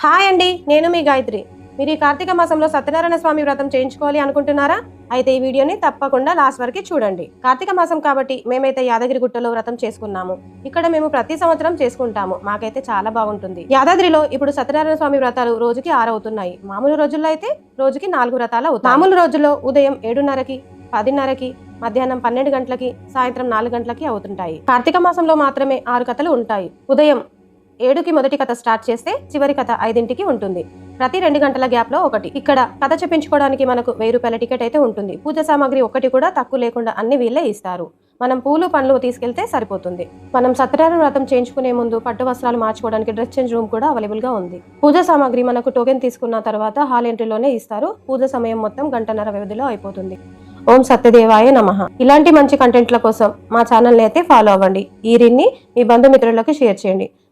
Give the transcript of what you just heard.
Hi అండి నేను మీ గాయత్రి. మీరు ఈ కార్తీక మాసంలో సత్యనారాయణ స్వామి వ్రతం చేయించుకోవాలి అనుకుంటున్నారా? అయితే ఈ వీడియోని తప్పకుండా లాస్ట్ వరకు చూడండి. కార్తీక మాసం కాబట్టి మేమైతే యాదగిరి గుట్టలో వ్రతం చేసుకున్నాము. ఇక్కడ మేము ప్రతి సంవత్సరం చేసుకుంటాము. మాకైతే చాలా బాగుంటుంది. యాదాద్రిలో ఇప్పుడు సత్యనారాయణ స్వామి వ్రతాలు రోజుకి ఆరవుతున్నాయి. మామూలు రోజుల్లో అయితే రోజుకి నాలుగు వ్రతాలు అవుతాయి. మామూలు రోజుల్లో ఉదయం ఏడున్నరకి పదిన్నరకి మధ్యాహ్నం పన్నెండు గంటలకి సాయంత్రం నాలుగు గంటలకి అవుతుంటాయి. కార్తీక మాసంలో మాత్రమే ఆరు కథలు ఉంటాయి. ఉదయం ఏడుకి మొదటి కథ స్టార్ట్ చేస్తే చివరి కథ ఐదింటికి ఉంటుంది. ప్రతి రెండు గంటల గ్యాప్లో ఒకటి. ఇక్కడ కథ చెప్పించుకోవడానికి మనకు వెయ్యి రూపాయల టికెట్ అయితే ఉంటుంది. పూజ సామాగ్రి ఒకటి కూడా తక్కువ లేకుండా అన్ని వీళ్ళే ఇస్తారు. మనం పూలు పండ్లు తీసుకెళ్తే సరిపోతుంది. మనం సత్యనారాయణ వ్రతం చేయించుకునే ముందు పట్టు వస్త్రాలు మార్చుకోవడానికి డ్రెస్ చేంజ్ రూమ్ కూడా అవైలబుల్గా ఉంది. పూజ సామాగ్రి మనకు టోకెన్ తీసుకున్న తర్వాత హాల్ ఎంట్రీలోనే ఇస్తారు. పూజ సమయం మొత్తం గంటన్నర వ్యవధిలో అయిపోతుంది. ఓం సత్యదేవాయ నమః. ఇలాంటి మంచి కంటెంట్ల కోసం మా ఛానల్ని అయితే ఫాలో అవ్వండి. ఈ రిన్ని మీ బంధుమిత్రులకు షేర్ చేయండి.